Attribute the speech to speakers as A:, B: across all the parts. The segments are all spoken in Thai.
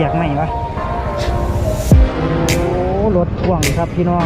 A: ปียกไหมวะโอ้รถพ่วงครับพี่น้อง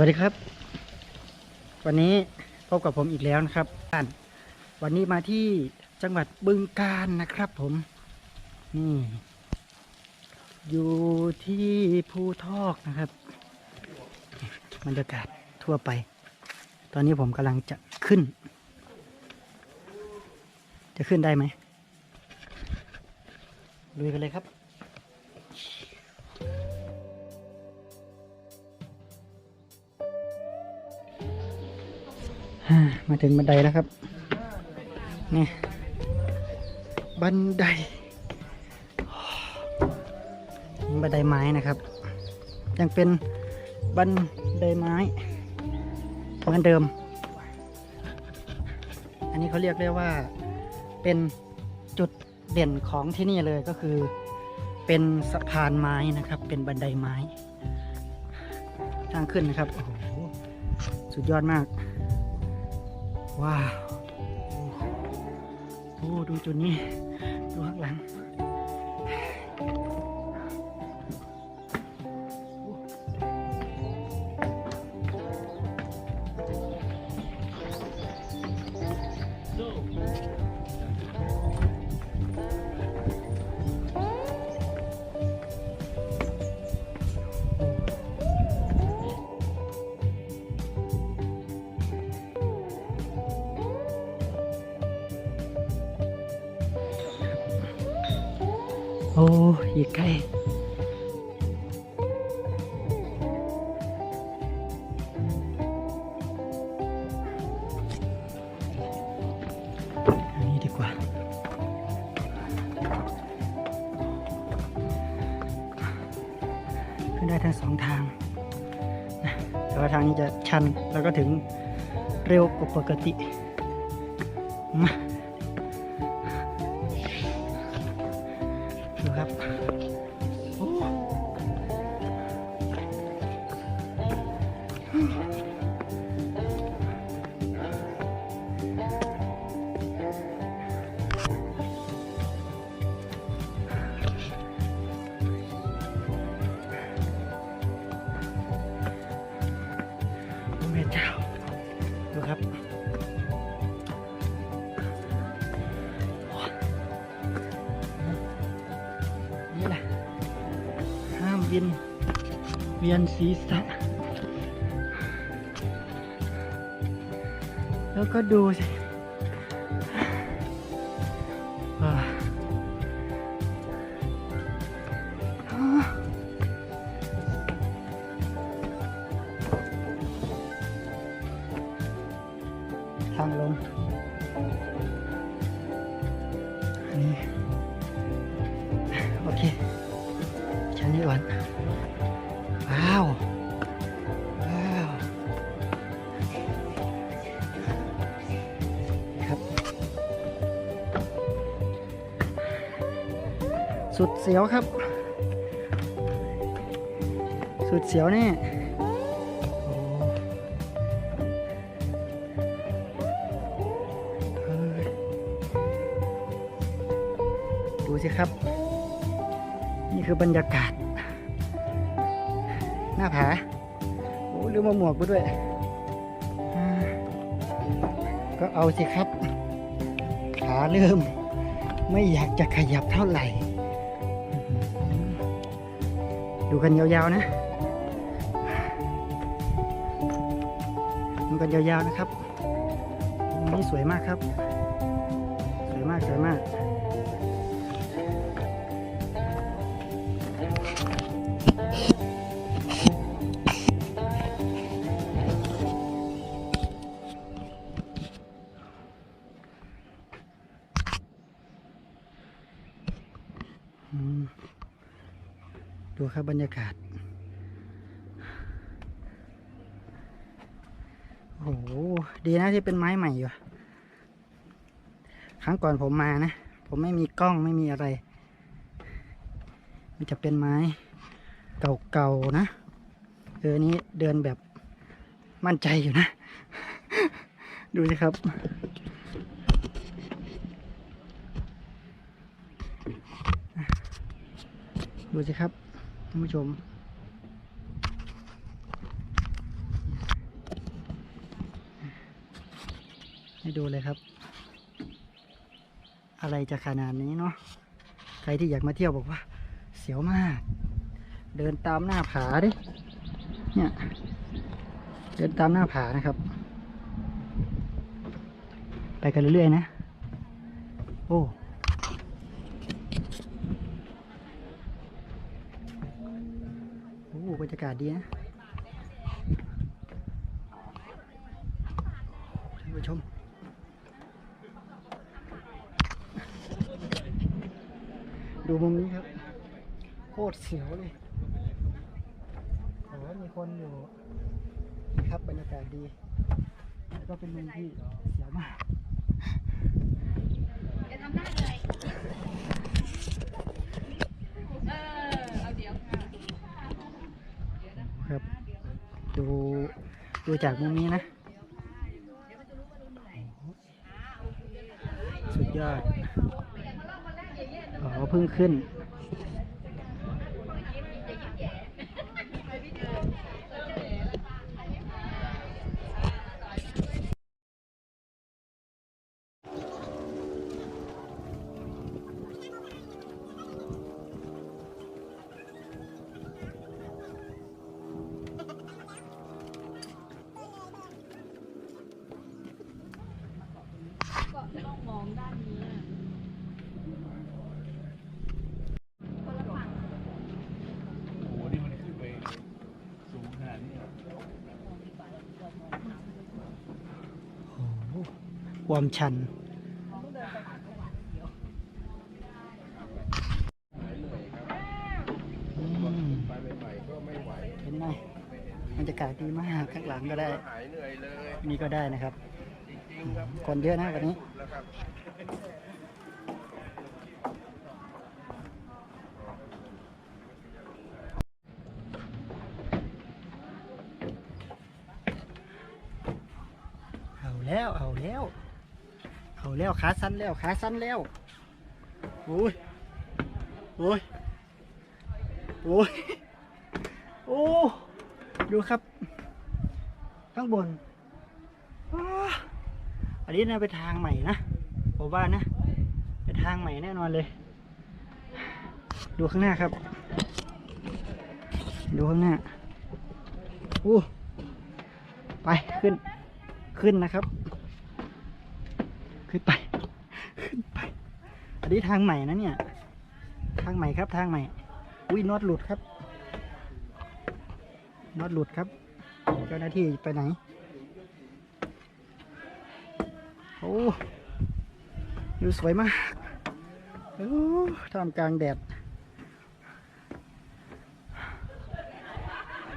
A: วัสดีครับ วันนี้พบกับผมอีกแล้วนะครับท่านวันนี้มาที่จังหวัดบึงกาฬนะครับผม นี่ อยู่ที่ภูทอกนะครับบรรยากาศทั่วไป ตอนนี้ผมกำลังจะขึ้น จะขึ้นได้ไหมลุยกันเลยครับ มาถึงบันไดแล้วครับ นี่ บันได บันไดไม้นะครับ ยังเป็นบันไดไม้เหมือนเดิม อันนี้เขาเรียกได้ว่าเป็นจุดเด่นของที่นี่เลยก็คือ เป็นสะพานไม้นะครับ เป็นบันไดไม้ ทางขึ้นนะครับโอ้โหสุดยอดมาก ว้าว โอ้ ดูจุดนี้ ดูข้างหลัง อีกไกลอันนี้ดีกว่าขึ้นได้ทั้งสองทางนะแต่ว่าทางนี้จะชันแล้วก็ถึงเร็วกว่าปกติมา ห้ามวินเวียนศีรษะ แล้วก็ดูสิ นนี้ก่อนว้าว ว้าว ครับ สุดเสียวครับ สุดเสียวแน่ดูสิครับ นี่คือบรรยากาศ อ้ลืมาหมวกไปด้วย ก็เอาสิครับ ขาเริ่ม ไม่อยากจะขยับเท่าไหร่ ดูกันยาวๆนะดูกันยาวๆนะครับ นี้สวยมากครับ ดูครับบรรยากาศ โอ้โห ดีนะที่เป็นไม้ใหม่อยู่ ครั้งก่อนผมมานะ ผมไม่มีกล้องไม่มีอะไร มันจะเป็นไม้เก่าๆนะ เออนี้เดินแบบมั่นใจอยู่นะ ดูสิครับ ดูสิครับท่านผู้ชม ให้ดูเลยครับ อะไรจะขนาดนี้เนาะใครที่อยากมาเที่ยวบอกว่า เสียวมาก เดินตามหน้าผาดิเนี่ยเดินตามหน้าผานะครับ ไปกันเรื่อยๆนะ โอ้ โอ้บ รรยากาศดีนะท่านผู้ชมดูมุมนี้ครับ โคตรเสียวเลยโอ้มีคนอยู่นี่ครับบรรยากาศดี แล้วก็เป็นมุมที่เสียวมาก
B: จะทำได้เลยเออ เอาเดี๋ยวค่ะ
A: ครับ ดูดูจากมุมนี้นะ สุดยอดอ๋อเพิ่งขึ้น
B: ค
A: วามชัน เห็นไหมบรรยากาศดีมากข้างหลังก็ได้
C: นี่
A: ก็ได้นะครับ
C: ค
A: นเยอะนะวันนี้เอาแล้ว เอาแล้ว เอาแล้วขาสั้นแล้วขาสั้นแล้วโอ้ยโอ้ยโอ้ยโอ้ดูครับ ข้างบน อันนี้น่าไปนทางใหม่นะผมว่านะเป็นทางใหม่แน่นอนเลย ดูข้างหน้าครับ ดูข้างหน้าอู้ไปขึ้นขึ้นนะครับ ขึ้นไป ขึ้นไป อันนี้ทางใหม่นะเนี่ย ทางใหม่ครับทางใหม่ อุ้ยน็อตหลุดครับน็อตหลุดครับ เจ้าหน้าที่ไปไหน โอ้ดูสวยมากโอ้ท่ามกลางแดด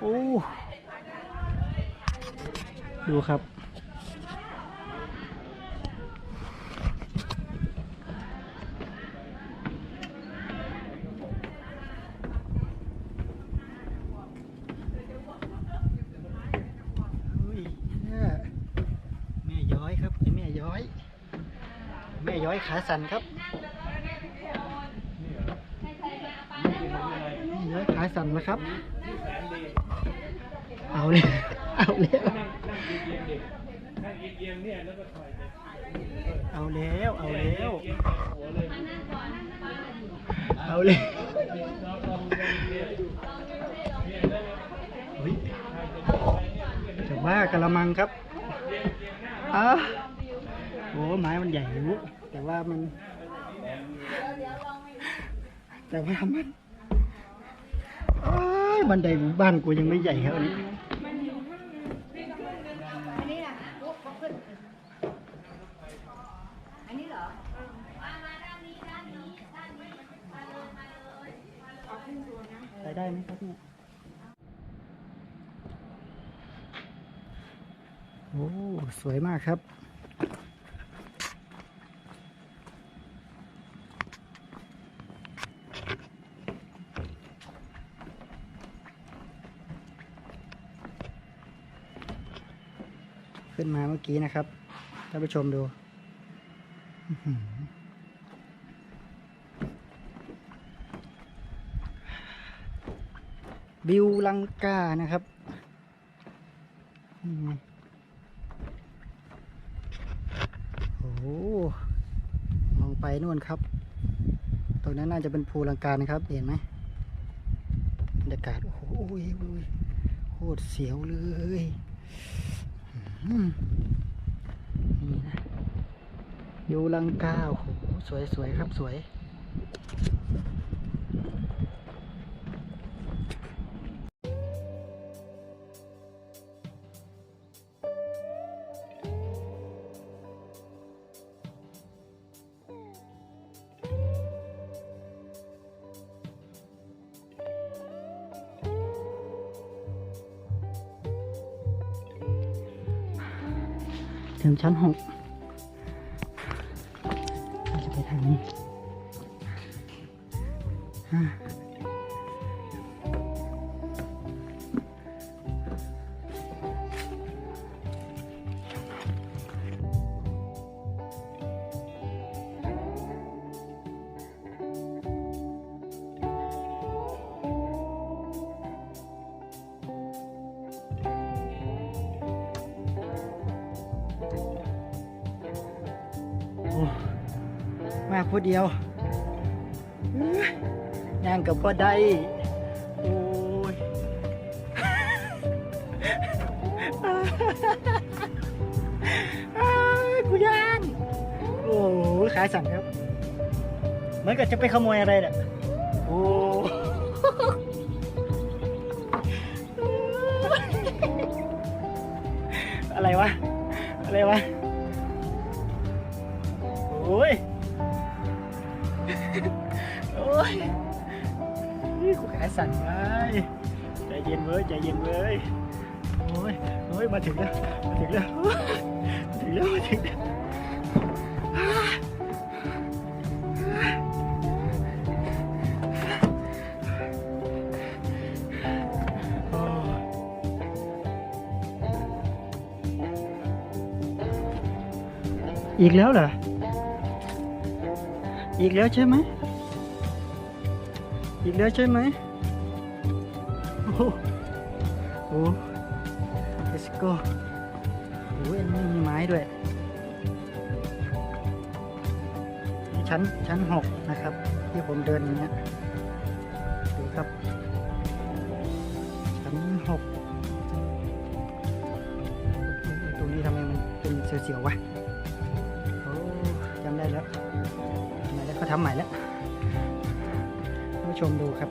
A: โอ้ ดูครับ อยขาสั่นครับ
C: เหรอะไร
A: ย้อยขาสั่นนะครับ เอาเลยเอาเลย
C: เอียงๆดินั่งเอียงๆเนี่ยแล้วก็ถอย
A: เอาแล้วเอาแล้ว
C: เอียเอา
A: เลยจะว่ากระมังครับอ้า วโอ้ไม้มันใหญ่อยู่แต่ว่ามัน แต่ว่ามันอ้ายบันไดหมู่บ้านกูยังไม่ใหญ่ครับอันนี้
B: อันนี้เหรอ
A: ไปได้ไหมครับเนี่ยโอ้ สวยมากครับ ขึ้นมาเมื่อกี้นะครับท่านผู้ชมดูบิวลังกานะครับโอ้มองไปนู่นครับ ตรงนั้นน่าจะเป็นภูลังกานะครับ เห็นไหมบรรยากาศ โอ้โหอุ้ยอุ้ยโคตรเสียวเลย นี่นะยูลังกาโอ้โหสวยๆครับสวย ชั้นหกเราจะไปทางนี้ ผู้เดียวย่างกับพ่อได้โอ้ยอ้ายกูย่างโอ้ขายสั่นครับ เหมือนกับจะไปขโมยอะไรเนี่ยโอ้อะไรวะ อะไรวะ โอ้ย นี่กูขายสั่นไปใจเย็นเว้ยใจเย็นเว้ยโอ้ยโอ้ยมาถึ โอ้เออีกแล้วใช่ไหมอีกแล้วใช่ไหมโอ้โหโอ้ let's go โอ้ยอันมีไม้ด้วยนี่ชั้นชั้นหกนะครับ ที่ผมเดินอย่างเงี้ยดูครับ ชั้นหกตรงนี้ทำไมมันเป็นเสียวๆวะโอ้จำได้แล้วทำไมแล้วเขาทำใหม่แล้วผู้ชมดูครับ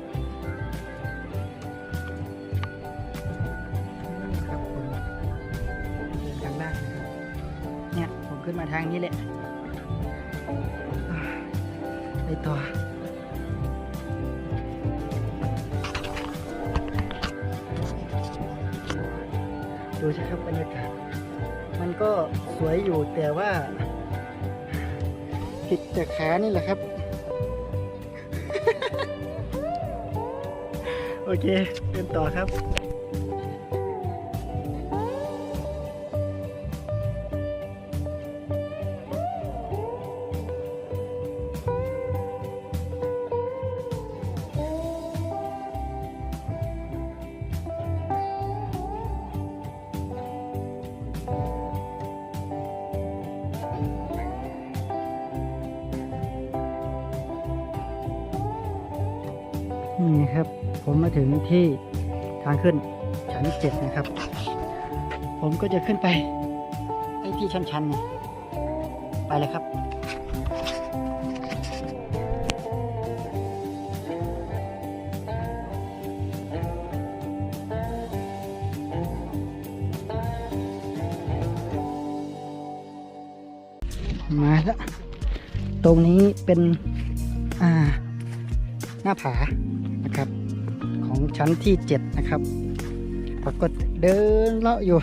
A: ทางนี้แหละไปต่อดูสิครับบรรยากาศ มันก็สวยอยู่แต่ว่า ผิดจากขานี่แหละครับ โอเคเดินต่อครับ นี่ครับผมมาถึงที่ทางขึ้นชั้นเจ็ดนะครับ ผมก็จะขึ้นไปไอ้ที่ชันๆเนี่ยไปเลยครับมาแล้ว ตรงนี้เป็น อ่า หน้าผา ของชั้นที่ 7 นะครับปราก็เดินเลาะอยู่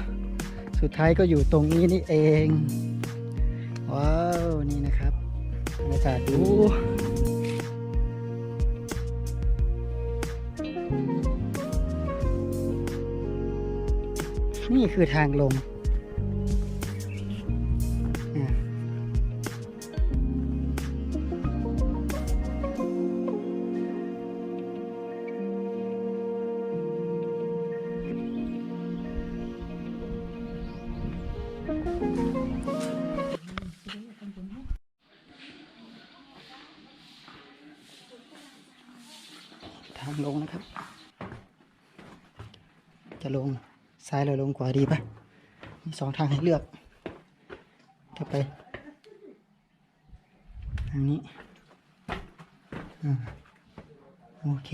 A: สุดท้ายก็อยู่ตรงนี้นี่เอง ว้าว นี่นะครับบรรยากาศดูนี่คือทางลง ทางลงนะครับ จะลงซ้ายหรือลงขวาดีปะมีสองทางให้เลือกจะไป ทางนี้อ่าโอเค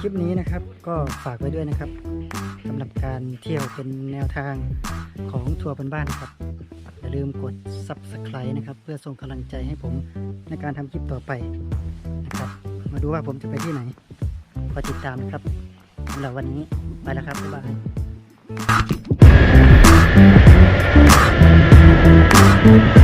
A: คลิปนี้นะครับก็ฝากไว้ด้วยนะครับสำหรับการเที่ยวเป็นแนวทางของทัวร์บนบ้านครับอย่าลืมกด subscribe นะครับ เพื่อส่งกำลังใจให้ผมในการทำคลิปต่อไปนะครับ มาดูว่าผมจะไปที่ไหนคอยติดตามนะครับสำหรับวันนี้ไปแล้วครับบ๊ายบาย